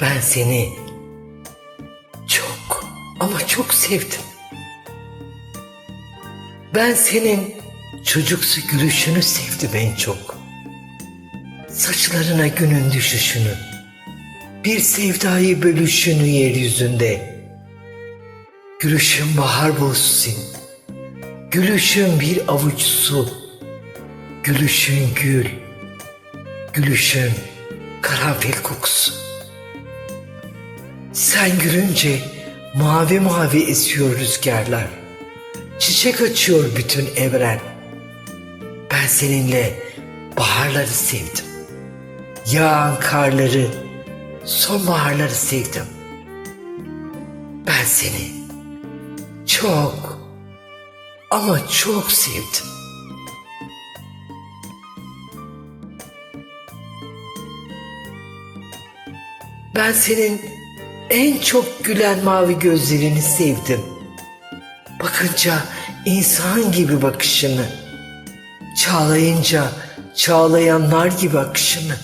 Ben seni çok ama çok sevdim. Ben senin çocuksu gülüşünü sevdim en çok. Saçlarına günün düşüşünü, bir sevdayı bölüşünü yeryüzünde. Gülüşün bahar bulsun, gülüşün bir avuç su, gülüşün gül, gülüşün karanfil kokusu. Sen gülünce mavi mavi esiyor rüzgarlar. Çiçek açıyor bütün evren. Ben seninle baharları sevdim. Yağan karları, sonbaharları sevdim. Ben seni çok ama çok sevdim. Ben senin en çok gülen mavi gözlerini sevdim. Bakınca insan gibi bakışını, çağlayınca çağlayanlar gibi akışını,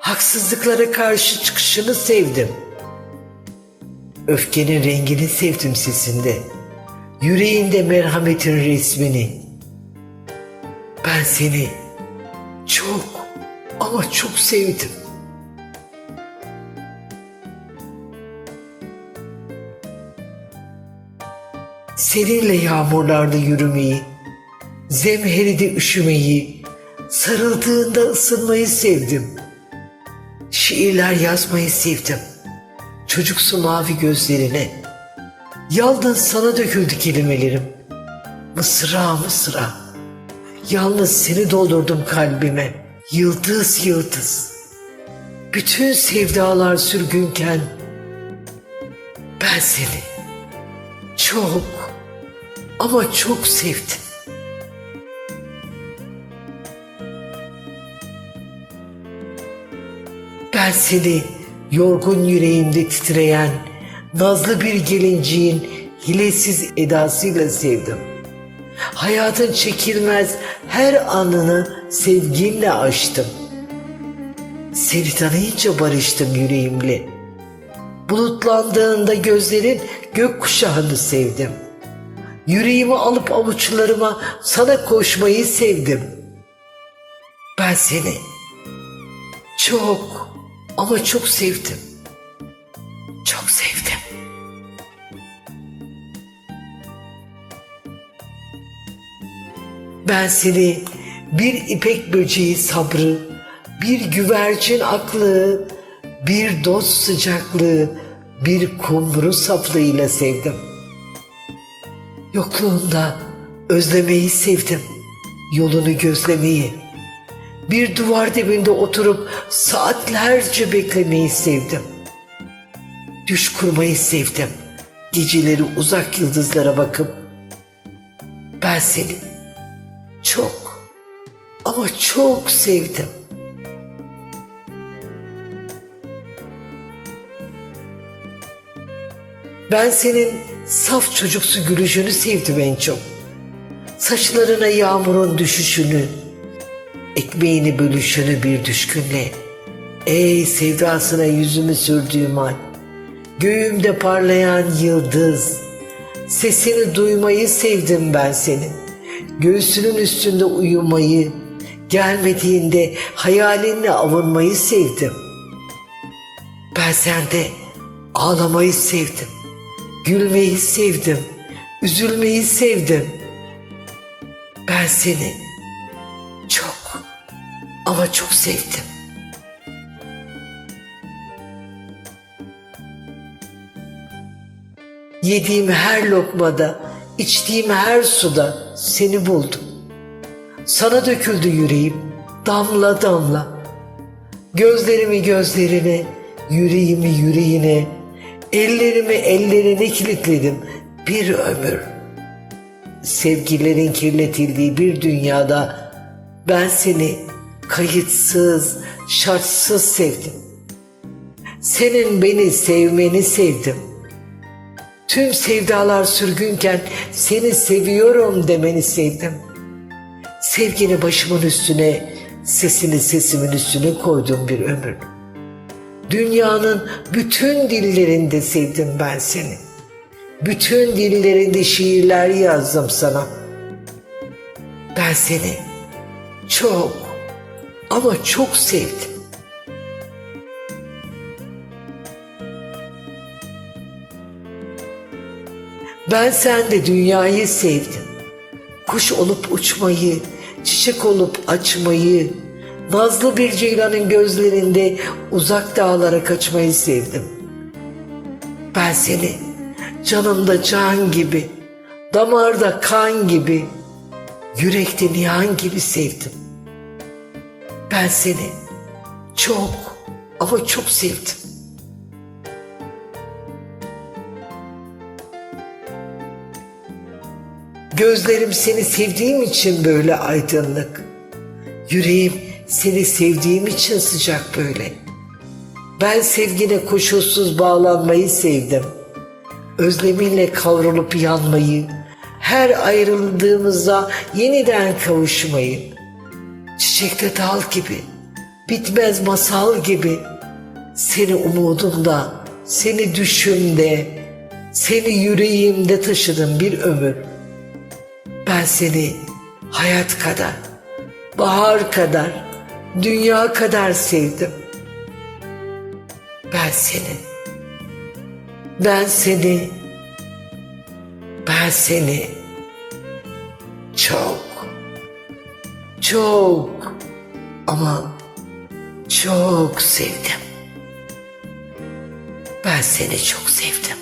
haksızlıklara karşı çıkışını sevdim. Öfkenin rengini sevdim sesinde, yüreğinde merhametin resmini. Ben seni çok ama çok sevdim. Seninle yağmurlarda yürümeyi, zemheride üşümeyi, sarıldığında ısınmayı sevdim. Şiirler yazmayı sevdim. Çocuksu mavi gözlerine. Yalnız sana döküldü kelimelerim. Mısra mısra. Yalnız seni doldurdum kalbime. Yıldız yıldız. Bütün sevdalar sürgünken ben seni çok ama çok sevdim. Ben seni yorgun yüreğimde titreyen nazlı bir gelinciğin hilesiz edasıyla sevdim. Hayatın çekilmez her anını sevginle açtım. Seni tanıyınca barıştım yüreğimle. Bulutlandığında gözlerin gökkuşağını sevdim. Yüreğimi alıp avuçlarıma sana koşmayı sevdim. Ben seni çok ama çok sevdim. Çok sevdim. Ben seni bir ipek böceği sabrı, bir güvercin aklı, bir dost sıcaklığı, bir kumru saflığıyla sevdim. Yokluğunda özlemeyi sevdim, yolunu gözlemeyi. Bir duvar dibinde oturup saatlerce beklemeyi sevdim. Düş kurmayı sevdim. Geceleri uzak yıldızlara bakıp ben seni çok ama çok sevdim. Ben senin saf çocuksu gülüşünü sevdim en çok. Saçlarına yağmurun düşüşünü, ekmeğini bölüşünü bir düşkünle. Ey sevdasına yüzümü sürdüğüm ay, göğümde parlayan yıldız, sesini duymayı sevdim ben senin. Göğsünün üstünde uyumayı, gelmediğinde hayalinle avunmayı sevdim. Ben sende ağlamayı sevdim. Gülmeyi sevdim. Üzülmeyi sevdim. Ben seni çok ama çok sevdim. Yediğim her lokmada, içtiğim her suda seni buldum. Sana döküldü yüreğim damla damla. Gözlerimi gözlerine, yüreğimi yüreğine, ellerimi ellerine kilitledim bir ömür. Sevgilerin kirletildiği bir dünyada ben seni kayıtsız, şartsız sevdim. Senin beni sevmeni sevdim. Tüm sevdalar sürgünken seni seviyorum demeni sevdim. Sevgini başımın üstüne, sesini sesimin üstüne koydum bir ömür. Dünyanın bütün dillerinde sevdim ben seni. Bütün dillerinde şiirler yazdım sana. Ben seni çok ama çok sevdim. Ben sende dünyayı sevdim. Kuş olup uçmayı, çiçek olup açmayı, nazlı bir ceylanın gözlerinde uzak dağlara kaçmayı sevdim. Ben seni canımda can gibi, damarda kan gibi, yürekte nihan gibi sevdim. Ben seni çok ama çok sevdim. Gözlerim seni sevdiğim için böyle aydınlık. Yüreğim seni sevdiğim için sıcak böyle. Ben sevgine koşulsuz bağlanmayı sevdim. Özleminle kavrulup yanmayı, her ayrıldığımızda yeniden kavuşmayı. Çiçekte dal gibi, bitmez masal gibi. Seni umudumda, seni düşümde, seni yüreğimde taşıdım bir ömür. Ben seni hayat kadar, bahar kadar, dünya kadar sevdim. Ben seni, ben seni, ben seni çok, çok ama çok sevdim. Ben seni çok sevdim.